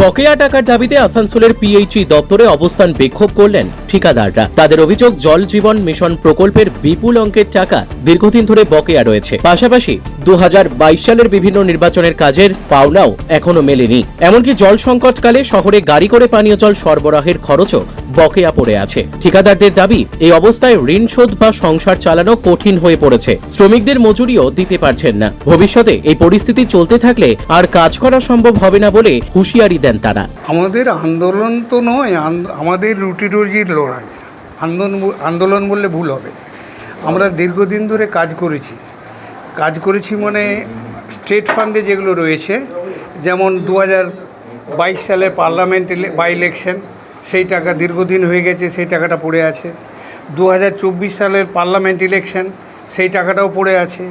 বকেয়া টাকার দাবিতে আসানসোলের পিএইচই দপ্তরে অবস্থান বিক্ষোভ করলেন ঠিকাদাররা। তাদের অভিযোগ, জল জীবন মিশন প্রকল্পের বিপুল অঙ্কের টাকা দীর্ঘদিন ধরে বকেয়া রয়েছে। পাশাপাশি দু সালের বিভিন্ন নির্বাচনের কাজের পাওনাও এখনও মেলেনি। এমনকি জল সংকটকালে শহরে গাড়ি করে পানীয় জল সরবরাহের খরচও বকেয়া পড়ে আছে। ঠিকাদারদের দাবি, এই অবস্থায় ঋণ শোধ বা সংসার চালানো কঠিন হয়ে পড়েছে। শ্রমিকদের মজুরিও দিতে পারছেন না। ভবিষ্যতে এই পরিস্থিতি চলতে থাকলে আর কাজ করা সম্ভব হবে না বলে হুঁশিয়ারি দেন তারা। আমাদের আন্দোলন তো নয় আমাদের রুটি রুজির লড়াই। আন্দোলন আন্দোলন বললে ভুল হবে। আমরা দীর্ঘদিন ধরে কাজ করেছি। কাজ করেছি মানে স্টেট ফান্ডে যেগুলো রয়েছে, যেমন দু বাইশ সালে পার্লামেন্ট বাই ইলেকশন, সেই টাকা দীর্ঘদিন হয়ে গেছে, সেই টাকাটা পড়ে আছে। দু হাজার চব্বিশ সালের পার্লামেন্ট ইলেকশন, সেই টাকাটাও পড়ে আছে।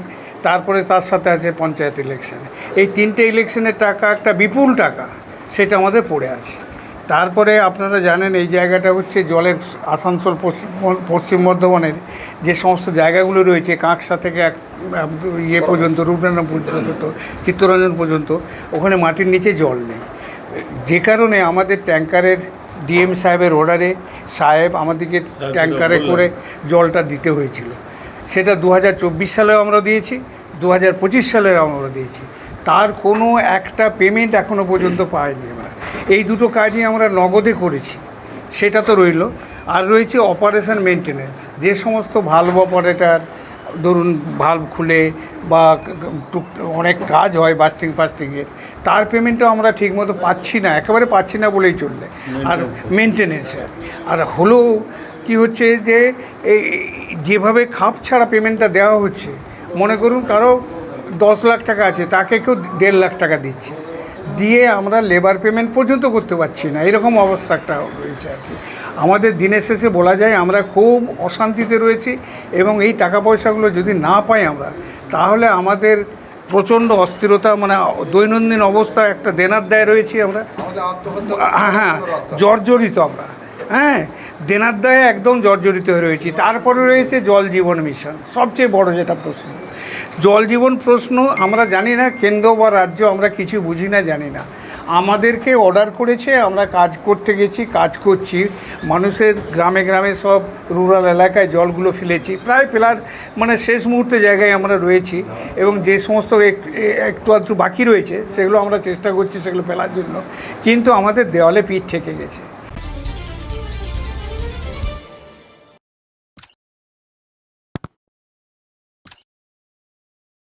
তারপরে তার সাথে আছে পঞ্চায়েত ইলেকশন। এই তিনটে ইলেকশনের টাকা একটা বিপুল টাকা। সেটা আমাদের পড়ে আছে। তারপরে আপনারা জানেন এই জায়গাটা হচ্ছে জলের আসানসোল পশ্চিম বর্ধমানের যে সমস্ত জায়গাগুলো রয়েছে কাঁকসা থেকে এক ইয়ে পর্যন্ত রূপনারায়ণ পর্যন্ত চিত্তরঞ্জন পর্যন্ত ওখানে মাটির নিচে জল নেই। যে কারণে আমাদের ট্যাঙ্কারের ডিএম সাহেবের অর্ডারে সাহেব আমাদেরকে ট্যাঙ্কারে করে জলটা দিতে হয়েছিল। সেটা দু হাজার চব্বিশ সালেও আমরা দিয়েছি দু হাজার পঁচিশ সালেও আমরা দিয়েছি। তার কোনো একটা পেমেন্ট এখনও পর্যন্ত পাইনি আমরা। এই দুটো কাজই আমরা নগদে করেছি। সেটা তো রইল। আর রয়েছে অপারেশন মেনটেনেন্স যে সমস্ত ভালভ অপারেটার ধরুন ভালভ খুলে বা টুক অনেক কাজ হয় বাস্টিং ফাস্টিংয়ের তার পেমেন্টও আমরা ঠিকমতো পাচ্ছি না। একেবারে পাচ্ছি না বলেই চললে। আর মেনটেনেন্সের আর হলো কি হচ্ছে যে এই যেভাবে খাপ ছাড়া পেমেন্টটা দেওয়া হচ্ছে মনে করুন কারও দশ লাখ টাকা আছে, তাকে কেউ দেড় লাখ টাকা দিচ্ছে। দিয়ে আমরা লেবার পেমেন্ট পর্যন্ত করতে পারছি না। এরকম অবস্থা একটা রয়েছে আর কি। আমাদের দিনের শেষে বলা যায় আমরা খুব অশান্তিতে রয়েছি এবং এই টাকা পয়সাগুলো যদি না পাই আমরা, তাহলে আমাদের প্রচণ্ড অস্থিরতা মানে দৈনন্দিন অবস্থা একটা দেনার দায় রয়েছি আমরা। হ্যাঁ জর্জরিত আমরা। হ্যাঁ দেনার দায়ে একদম জর্জরিত হয়ে রয়েছি। তারপরে রয়েছে জল জীবন মিশন। সবচেয়ে বড় যেটা প্রশ্ন। জল জীবন প্রশ্ন আমরা জানি না, কেন্দ্র বা রাজ্য আমরা কিছু বুঝি না, জানি না। আমাদেরকে অর্ডার করেছে, আমরা কাজ করতে গেছি, কাজ করছি। মানুষের গ্রামে গ্রামে সব রুরাল এলাকায় জলগুলো ফেলেছি। প্রায় ফেলার মানে শেষ মুহূর্তে জায়গায় আমরা রয়েছি এবং যে সমস্ত একটু আধটু বাকি রয়েছে, সেগুলো আমরা চেষ্টা করছি সেগুলো ফেলার জন্য। কিন্তু আমাদের দেওয়ালে পিঠ থেকে গেছে।